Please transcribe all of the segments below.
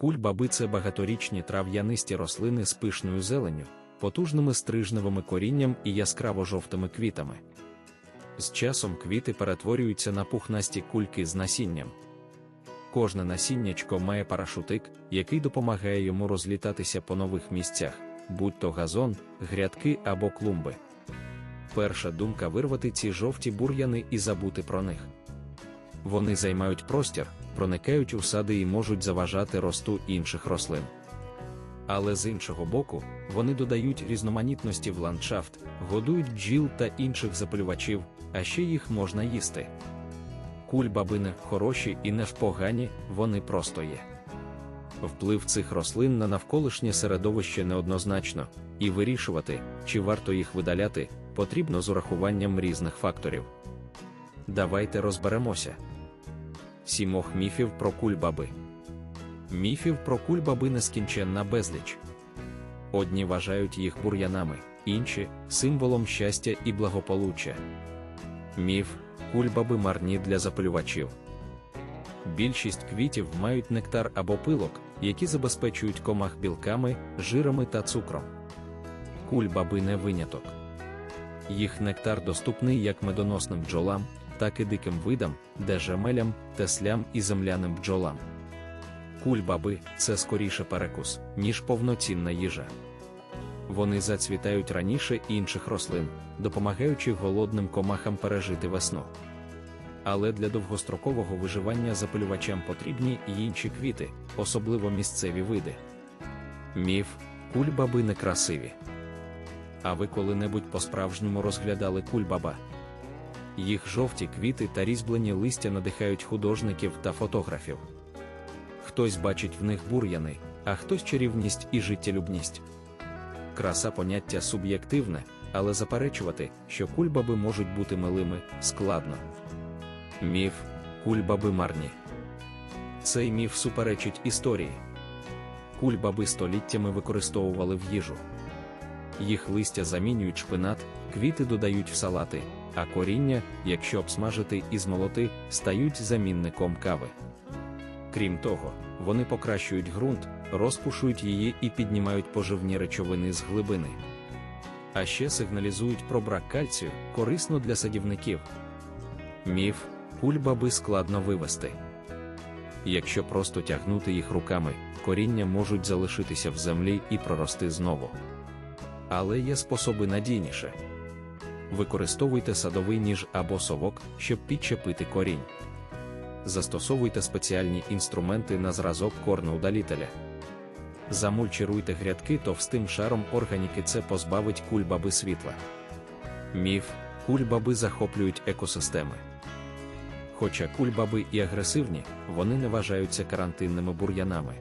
Кульбаби це багаторічні трав'янисті рослини з пишною зеленню, потужними стрижневими корінням і яскраво жовтими квітами. З часом квіти перетворюються на пухнасті кульки з насінням. Кожне насіннячко має парашутик, який допомагає йому розлітатися по нових місцях, будь то газон, грядки або клумби. Перша думка вирвати ці жовті бур'яни і забути про них. Вони займають простір, проникають у сади і можуть заважати росту інших рослин. Але з іншого боку, вони додають різноманітності в ландшафт, годують бджіл та інших запалювачів, а ще їх можна їсти. Кульбаби не хороші і не погані, вони просто є. Вплив цих рослин на навколишнє середовище неоднозначно, і вирішувати, чи варто їх видаляти, потрібно з урахуванням різних факторів. Давайте розберемося. Сімох міфів про кульбаби. Міфів про кульбаби нескінченна безліч. Одні вважають їх бур'янами, інші символом щастя і благополуччя. Міф кульбаби марні для запалювачів. Більшість квітів мають нектар або пилок, які забезпечують комах білками, жирами та цукром. Кульбаби не виняток. Їх нектар доступний як медоносним бджолам, так і диким видам, дежемелям, теслям і земляним бджолам. Кульбаби це скоріше перекус, ніж повноцінна їжа. Вони зацвітають раніше інших рослин, допомагаючи голодним комахам пережити весну. Але для довгострокового виживання запалювачам потрібні й інші квіти, особливо місцеві види. Міф кульбаби некрасиві. А ви коли-небудь по-справжньому розглядали кульбаба? Їх жовті квіти та різьблені листя надихають художників та фотографів. Хтось бачить в них бур'яни, а хтось чарівність і життєлюбність. Краса поняття суб'єктивне, але заперечувати, що кульбаби можуть бути милими, складно. Міф кульбаби марні. Цей міф суперечить історії. Кульбаби століттями використовували в їжу. Їх листя замінюють шпинат, квіти додають в салати, а коріння, якщо обсмажити і змолоти, стають замінником кави. Крім того, вони покращують ґрунт, розпушують її і піднімають поживні речовини з глибини. А ще сигналізують про брак кальцію, корисно для садівників. Міф кульбаби складно вивести. Якщо просто тягнути їх руками, коріння можуть залишитися в землі і прорости знову. Але є способи надійніше. Використовуйте садовий ніж або совок, щоб підчепити корінь. Застосовуйте спеціальні інструменти на зразок корноудалітеля. Замульчируйте грядки товстим шаром органіки, це позбавить кульбаби світла. Міф кульбаби захоплюють екосистеми. Хоча кульбаби і агресивні, вони не вважаються карантинними бур'янами.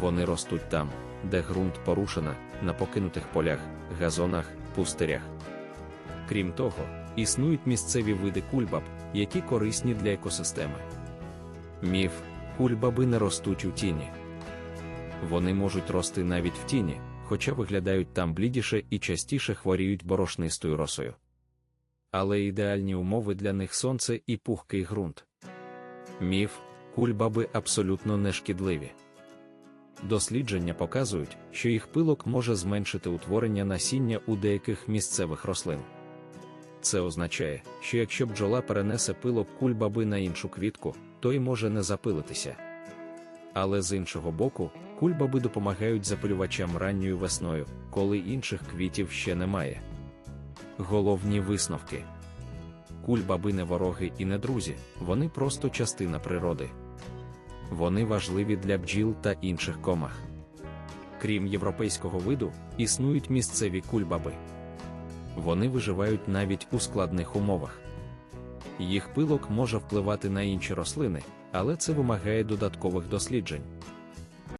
Вони ростуть там, де ґрунт порушена, на покинутих полях, газонах, пустирях. Крім того, існують місцеві види кульбаб, які корисні для екосистеми. Міф кульбаби не ростуть у тіні. Вони можуть рости навіть в тіні, хоча виглядають там блідіше і частіше хворіють борошнистою росою. Але ідеальні умови для них сонце і пухкий ґрунт. Міф кульбаби абсолютно не шкідливі. Дослідження показують, що їх пилок може зменшити утворення насіння у деяких місцевих рослин. Це означає, що якщо бджола перенесе пилок кульбаби на іншу квітку, то й може не запилитися. Але з іншого боку, кульбаби допомагають запилювачам ранньою весною, коли інших квітів ще немає. Головні висновки кульбаби не вороги і не друзі, вони просто частина природи. Вони важливі для бджіл та інших комах. Крім європейського виду, існують місцеві кульбаби. Вони виживають навіть у складних умовах. Їх пилок може впливати на інші рослини, але це вимагає додаткових досліджень.